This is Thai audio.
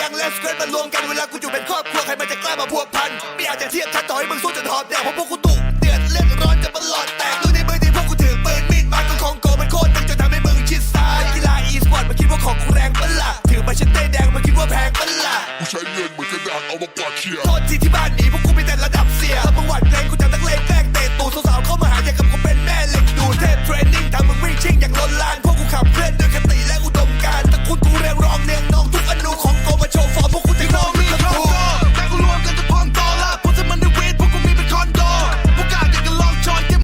ยังและสเควตมันรวมกันเวลากูอยู่เป็นครอบครัวใครมันจะกล้ามาพัวพันไม่อยากจะเทียบชั้นต่อให้มึงสู้จนหอบแดกเพราะพวกกูตุกเดือดเลือดร้อนจะบลอดแตกดูในมือที่พวกกูถือปืนมีดมาก็ของโกมันโคตรตึงจนทำให้มึงชิดซ้ายกีฬาอีสปอร์ตมันคิดว่าของกูแรงเปล่าถือมาเช็ดเต้แดงมันคิดว่าแพงเปล่ากูใช้เงินเหมือนกระดาษเอามากวาดเชียร์โทษทีที่บ้านหนีพวกกู